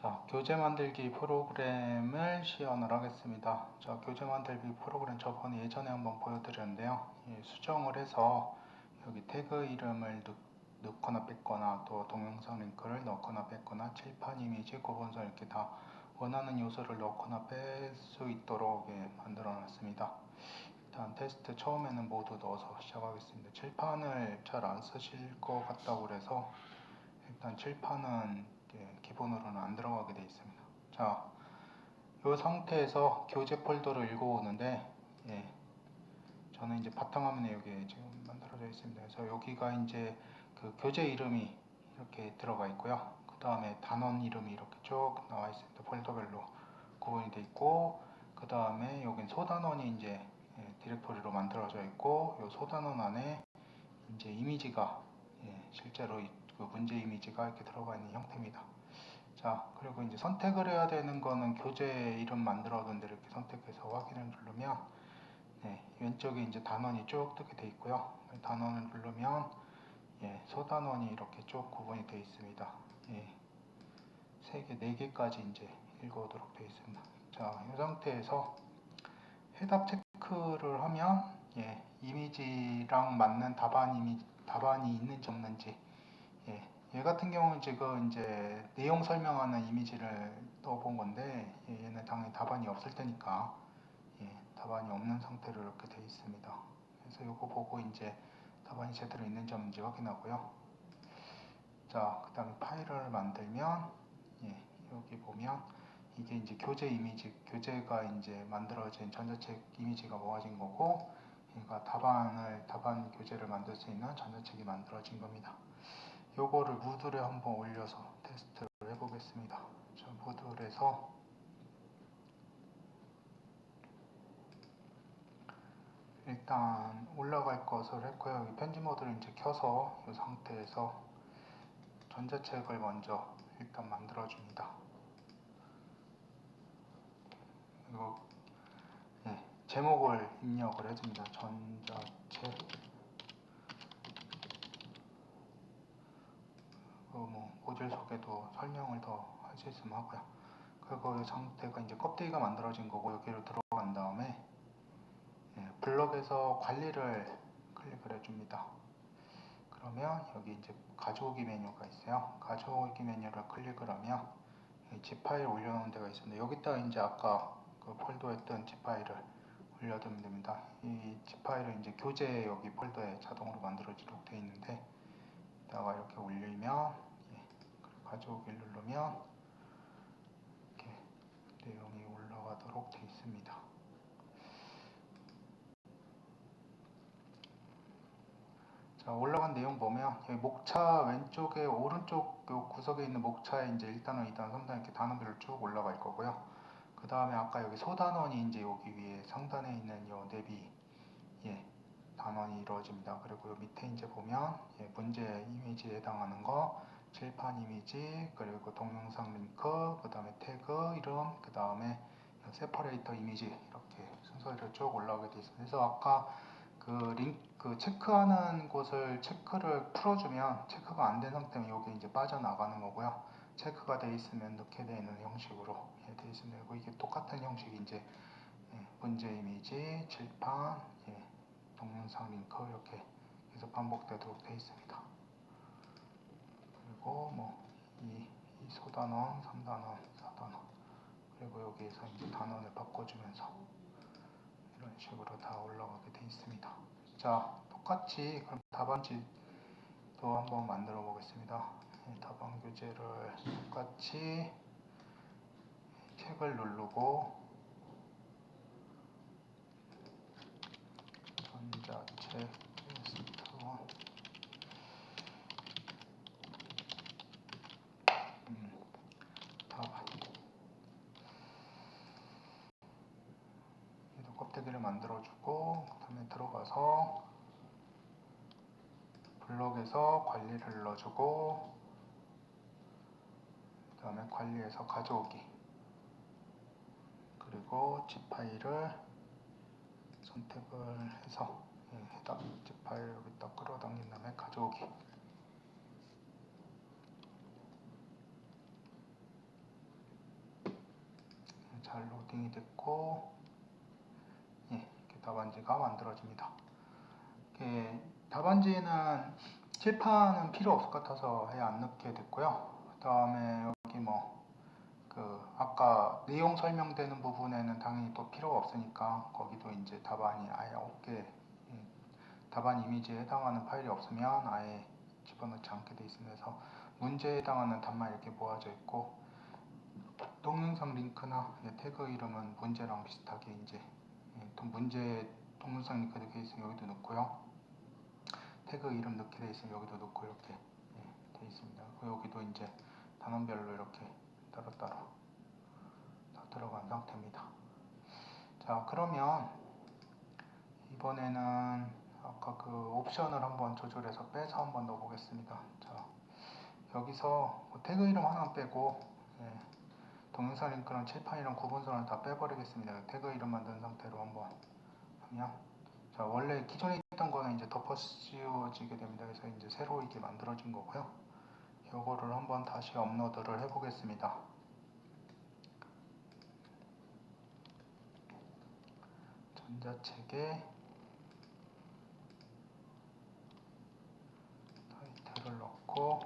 자, 교재 만들기 프로그램을 시연을 하겠습니다. 자, 교재 만들기 프로그램 저번에 예전에 한번 보여드렸는데요. 예, 수정을 해서 여기 태그 이름을 넣, 넣거나 뺐거나 또 동영상 링크를 넣거나 뺐거나 칠판 이미지 구분선 이렇게 다 원하는 요소를 넣거나 뺄 수 있도록 예, 만들어 놨습니다. 일단 테스트 처음에는 모두 넣어서 시작하겠습니다. 칠판을 잘 안 쓰실 것 같다고 그래서 일단 칠판은 예, 기본으로는 안 들어가게 되어 있습니다. 자, 이 상태에서 교재 폴더를 읽어오는데 예, 저는 이제 바탕화면에 여기 지금 만들어져 있습니다. 그래서 여기가 이제 그 교재 이름이 이렇게 들어가 있고요. 그 다음에 단원 이름이 이렇게 쭉 나와 있습니다. 폴더별로 구분이 되어 있고 그 다음에 여긴 소단원이 이제 예, 디렉토리로 만들어져 있고 이 소단원 안에 이제 이미지가 예, 실제로 이- 그 문제 이미지가 이렇게 들어가 있는 형태입니다. 자, 그리고 이제 선택을 해야 되는 거는 교재 이름 만들어둔 데를 이렇게 선택해서 확인을 누르면 네, 왼쪽에 이제 단원이 쭉 뜨게 돼 있고요. 단원을 누르면 예, 소단원이 이렇게 쭉 구분이 되어 있습니다. 예, 세 개, 네 개까지 이제 읽어오도록 되어 있습니다. 자, 이 상태에서 해답 체크를 하면 예, 이미지랑 맞는 답안 이미 답안이 있는지 없는지 예, 얘 같은 경우는 지금 이제 내용 설명하는 이미지를 넣어본 건데 예, 얘는 당연히 답안이 없을 테니까 예, 답안이 없는 상태로 이렇게 되어 있습니다. 그래서 이거 보고 이제 답안이 제대로 있는지 없는지 확인하고요. 자, 그 다음에 파일을 만들면 예, 여기 보면 이게 이제 교재 이미지, 교재가 이제 만들어진 전자책 이미지가 모아진 거고 얘가 답안을 답안 교재를 만들 수 있는 전자책이 만들어진 겁니다. 요거를 무드에 한번 올려서 테스트를 해보겠습니다. 자, 무드에서 일단 올라갈 것을 했고요. 여기 편집 모드를 이제 켜서 이 상태에서 전자책을 먼저 일단 만들어 줍니다. 이거 네, 제목을 입력을 해줍니다. 전자책 속에도 설명을 더 할 수 있으면 하고요. 그리고 이 상태가 이제 껍데기가 만들어진 거고 여기로 들어간 다음에 예, 블럭에서 관리를 클릭을 해줍니다. 그러면 여기 이제 가져오기 메뉴가 있어요. 가져오기 메뉴를 클릭을 하면 이 zip 파일 올려놓은 데가 있습니다. 여기다가 이제 아까 그 폴더에 뜬 zip 파일을 올려두면 됩니다. 이 zip 파일은 이제 교재 여기 폴더에 자동으로 만들어지도록 되어 있는데 이따가 이렇게 올리면 가져오기를 누르면 이렇게 내용이 올라가도록 되어 있습니다. 자 올라간 내용 보면 여기 목차 왼쪽에 오른쪽 요 구석에 있는 목차에 이제 1단원, 2단원, 3단원 이렇게 단원별로 쭉 올라갈 거고요. 그 다음에 아까 여기 소단원이 이제 여기 위에 상단에 있는 요 내비 예 단원이 이루어집니다. 그리고 요 밑에 이제 보면 예, 문제 이미지에 해당하는 거 칠판 이미지 그리고 동영상 링크 그 다음에 태그 이름 그 다음에 세퍼레이터 이미지 이렇게 순서대로 쭉 올라오게 되어 있습니다. 그래서 아까 그 링크 그 체크하는 곳을 체크를 풀어주면 체크가 안 된 상태면 여기 이제 빠져나가는 거고요. 체크가 돼 있으면 넣게 되는 형식으로 예, 되어 있습니다. 그리고 이게 똑같은 형식이 이제 예, 문제 이미지, 칠판, 예, 동영상 링크 이렇게 계속 반복되도록 되어 있습니다. 1단원, 3단원, 4단원 그리고 여기에서 이제 단원을 바꿔주면서 이런 식으로 다 올라가게 돼 있습니다. 자, 똑같이 그럼 답안지도 한번 만들어 보겠습니다. 답안 교재를 똑같이 책을 누르고 전자책 블록에서 관리를 눌러주고 그 다음에 관리에서 가져오기 그리고 zip 파일을 선택을 해서 예, 해당 zip 파일 여기다 끌어당긴 다음에 가져오기 잘 로딩이 됐고 예, 이렇게 답안지가 만들어집니다. 이렇게 답안지는 칠판은 필요 없을 것 같아서 아예 안 넣게 됐고요. 그 다음에 여기 뭐 그 아까 내용 설명되는 부분에는 당연히 또 필요가 없으니까 거기도 이제 답안이 아예 없게 예, 답안 이미지에 해당하는 파일이 없으면 아예 집어넣지 않게 돼 있으면서 문제에 해당하는 답만 이렇게 모아져 있고 동영상 링크나 예, 태그 이름은 문제랑 비슷하게 이제 예, 또 문제 동영상 링크 넣게 있으면 여기도 넣고요. 태그 이름 넣게 돼 있으면 여기도 넣고 이렇게 예, 돼 있습니다. 여기도 이제 단원별로 이렇게 따로따로 다 들어간 상태입니다. 자 그러면 이번에는 아까 그 옵션을 한번 조절해서 빼서 한번 넣어 보겠습니다. 자 여기서 뭐 태그 이름 하나 빼고 예, 동영상 링크랑 칠판이랑 구분선을 다 빼버리겠습니다. 태그 이름만 넣은 상태로 한번 하면 자 원래 기존에 있던 거는 이제 덮어 씌워지게 됩니다. 그래서 이제 새로 이게 만들어진 거고요. 요거를 한번 다시 업로드를 해보겠습니다. 전자책에 타이틀을 넣고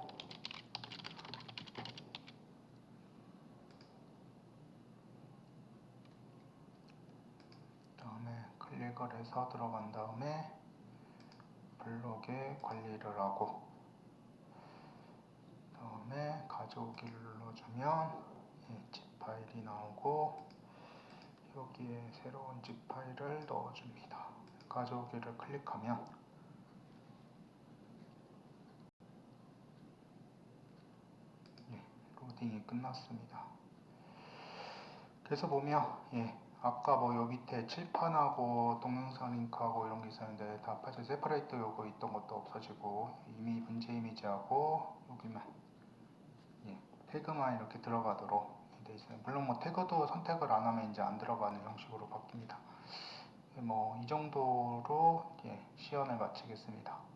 다음에 클릭을 해서 들어간 다음에 블록에 관리를 하고 다음에 가져오기를 눌러주면 예, zip 파일이 나오고 여기에 새로운 zip 파일을 넣어줍니다. 가져오기를 클릭하면 예, 로딩이 끝났습니다. 그래서 보면 예, 아까 뭐요 밑에 칠판하고 동영상 링크하고 이런 게 있었는데 다 빠져 세퍼레이트 요거 있던 것도 없어지고 이미 문제 이미지하고 여기만 예, 태그만 이렇게 들어가도록 돼 있어요. 물론 뭐 태그도 선택을 안 하면 이제 안 들어가는 형식으로 바뀝니다. 뭐 이 정도로 예, 시연을 마치겠습니다.